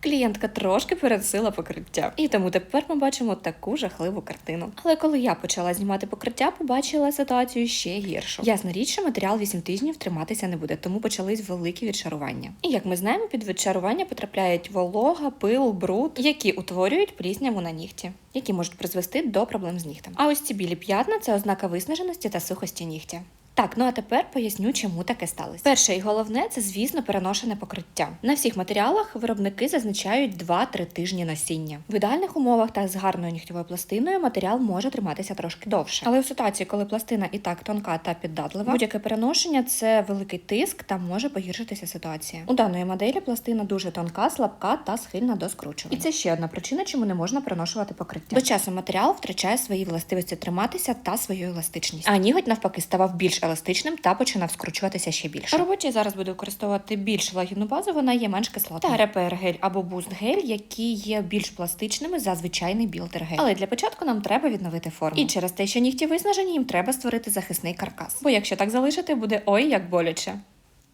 Клієнтка трошки переносила покриття, і тому тепер ми бачимо таку жахливу картину. Але коли я почала знімати покриття, побачила ситуацію ще гіршу. Ясна річ, що матеріал 8 тижнів триматися не буде, тому почались великі відшарування. І як ми знаємо, під відшарування потрапляють волога, пил, бруд, які утворюють плісняву на нігті, які можуть призвести до проблем з нігтем. А ось ці білі п'ятна це ознака виснаженості та сухості нігтя. Так, ну а тепер поясню, чому таке сталося. Перше і головне це, звісно, переношене покриття. На всіх матеріалах виробники зазначають 2-3 тижні носіння. В ідеальних умовах та з гарною нігтєвою пластиною матеріал може триматися трошки довше. Але в ситуації, коли пластина і так тонка та піддатлива, будь-яке переношення це великий тиск та може погіршитися ситуація. У даної моделі пластина дуже тонка, слабка та схильна до скручування. І це ще одна причина, чому не можна переношувати покриття. До часу матеріал втрачає свої властивості триматися та свою еластичність. А ніготь навпаки ставав більш еластичним та починав скручуватися ще більше. На роботі я зараз буду використовувати більш лагідну базу, вона є менш кислотна. Та репер гель або буст гель, які є більш пластичними за звичайний білдер гель. Але для початку нам треба відновити форму. І через те, що нігті виснажені, їм треба створити захисний каркас. Бо якщо так залишити, буде ой як боляче.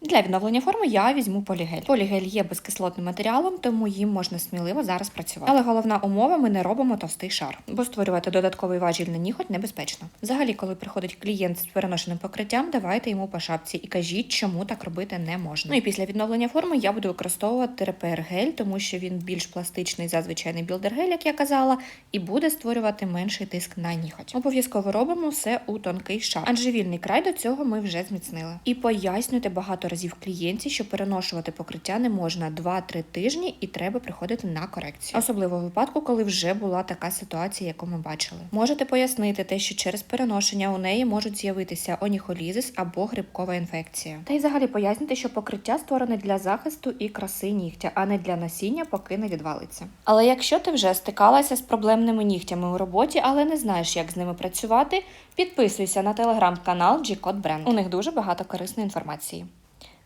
Для відновлення форми я візьму полігель. Полігель є безкислотним матеріалом, тому їм можна сміливо зараз працювати. Але головна умова: ми не робимо товстий шар, бо створювати додатковий важіль на ніготь небезпечно. Взагалі, коли приходить клієнт з переношеним покриттям, давайте йому по шапці і кажіть, чому так робити не можна. Ну і після відновлення форми я буду використовувати репер гель, тому що він більш пластичний за звичайний білдер гель, як я казала, і буде створювати менший тиск на ніготь. Обов'язково робимо все у тонкий шар, адже вільний край до цього ми вже зміцнили. І пояснюйте багато разів клієнтці, що переношувати покриття не можна 2-3 тижні і треба приходити на корекцію. Особливо в випадку, коли вже була така ситуація, яку ми бачили. Можете пояснити те, що через переношення у неї можуть з'явитися оніхолізис або грибкова інфекція. Та й взагалі пояснити, що покриття створене для захисту і краси нігтя, а не для носіння, поки не відвалиться. Але якщо ти вже стикалася з проблемними нігтями у роботі, але не знаєш, як з ними працювати, підписуйся на телеграм-канал G-Code Brand. У них дуже багато корисної інформації.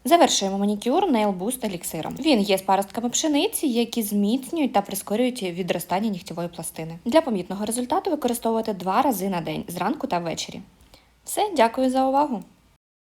Завершуємо манікюр Nail Boost еліксиром. Він є з паростками пшениці, які зміцнюють та прискорюють відростання нігтєвої пластини. Для помітного результату використовувати два рази на день зранку та ввечері. Все, дякую за увагу!